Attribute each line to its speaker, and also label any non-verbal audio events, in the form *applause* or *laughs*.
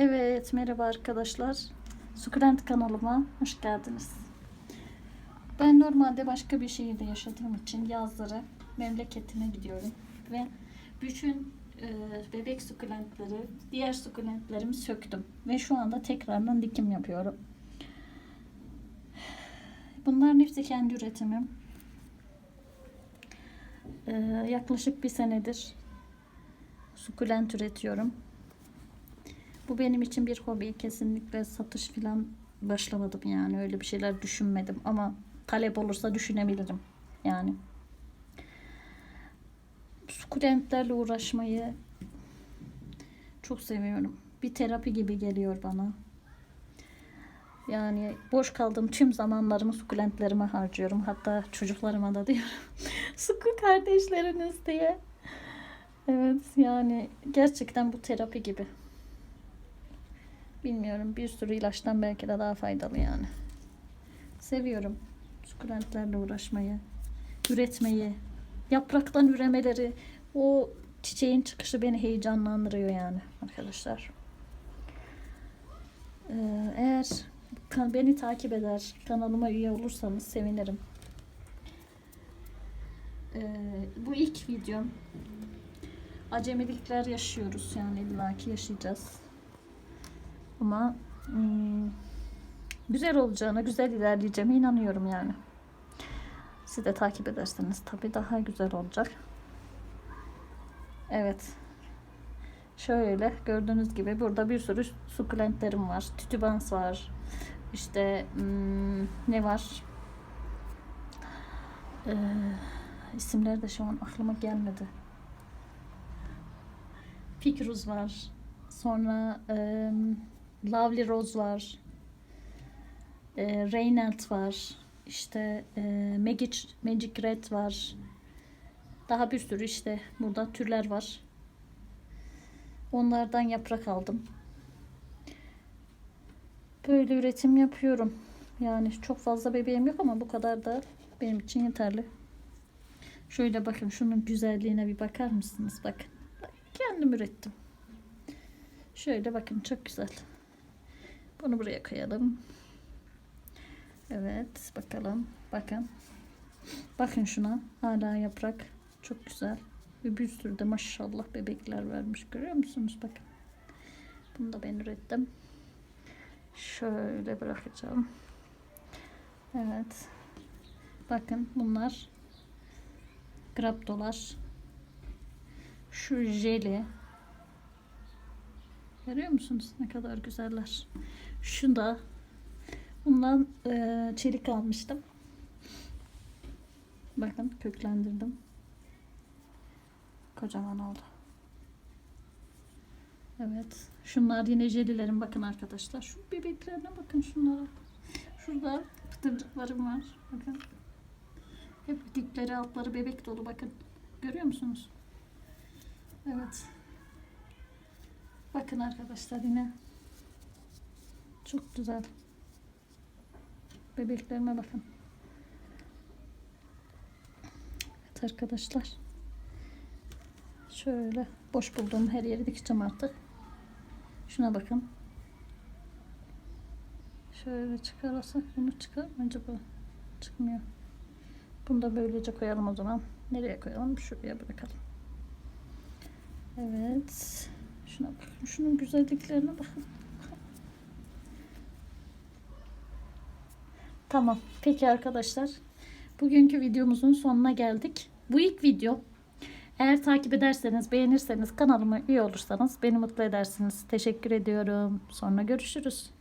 Speaker 1: Evet, merhaba arkadaşlar. Sukulent kanalıma hoş geldiniz. Ben normalde başka bir şehirde yaşadığım için yazları memleketime gidiyorum ve bütün e, bebek sukulentleri, diğer sukulentlerimi söktüm ve şu anda tekrardan dikim yapıyorum. Bunların hepsi kendi üretimim. E, yaklaşık bir senedir sukulent üretiyorum. Bu benim için bir hobi. Kesinlikle satış falan başlamadım yani. Öyle bir şeyler düşünmedim. Ama talep olursa düşünebilirim. Yani. Sukulentlerle uğraşmayı çok seviyorum. Bir terapi gibi geliyor bana. Yani boş kaldığım tüm zamanlarımı sukulentlerime harcıyorum. Hatta çocuklarıma da diyorum. *laughs* Suku kardeşleriniz diye. Evet yani gerçekten bu terapi gibi. Bilmiyorum bir sürü ilaçtan belki de daha faydalı yani. Seviyorum sukulentlerle uğraşmayı, üretmeyi, yapraktan üremeleri, o çiçeğin çıkışı beni heyecanlandırıyor yani arkadaşlar. Ee, eğer beni takip eder, kanalıma üye olursanız sevinirim. Ee, bu ilk videom. Acemilikler yaşıyoruz yani illaki yaşayacağız. Ama hmm, güzel olacağına, güzel ilerleyeceğime inanıyorum yani. Siz de takip ederseniz tabii daha güzel olacak. Evet. Şöyle gördüğünüz gibi burada bir sürü sukulentlerim var. Tütübans var. İşte hmm, ne var? Ee, isimleri de şu an aklıma gelmedi. Fikruz var. Sonra e, Lovely Rose var. E, Reynald var. İşte e, Magic, Magic Red var. Daha bir sürü işte burada türler var. Onlardan yaprak aldım. Böyle üretim yapıyorum. Yani çok fazla bebeğim yok ama bu kadar da benim için yeterli. Şöyle bakın şunun güzelliğine bir bakar mısınız? Bakın. Kendim ürettim. Şöyle bakın çok güzel. Bunu buraya koyalım. Evet bakalım. Bakın. Bakın şuna. Hala yaprak. Çok güzel. Ve bir sürü de maşallah bebekler vermiş. Görüyor musunuz? Bakın. Bunu da ben ürettim. Şöyle bırakacağım. Evet. Bakın bunlar graptolar. Şu jeli. Görüyor musunuz ne kadar güzeller. Şu da bundan e, çelik almıştım. Bakın köklendirdim. Kocaman oldu. Evet. Şunlar yine jelilerim. Bakın arkadaşlar. Şu bebeklerine bakın şunlara. Şurada pıtırcıklarım var. Bakın. Hep dipleri altları bebek dolu. Bakın. Görüyor musunuz? Evet. Bakın arkadaşlar yine. Çok güzel. Bebeklerime bakın. Evet arkadaşlar. Şöyle boş bulduğum her yeri dikeceğim artık. Şuna bakın. Şöyle çıkarırsak bunu çıkar mı acaba? Çıkmıyor. Bunu da böylece koyalım o zaman. Nereye koyalım? Şuraya bırakalım. Evet. Şuna bakın. Şunun güzelliklerine bakın. Tamam. Peki arkadaşlar. Bugünkü videomuzun sonuna geldik. Bu ilk video. Eğer takip ederseniz, beğenirseniz, kanalıma üye olursanız beni mutlu edersiniz. Teşekkür ediyorum. Sonra görüşürüz.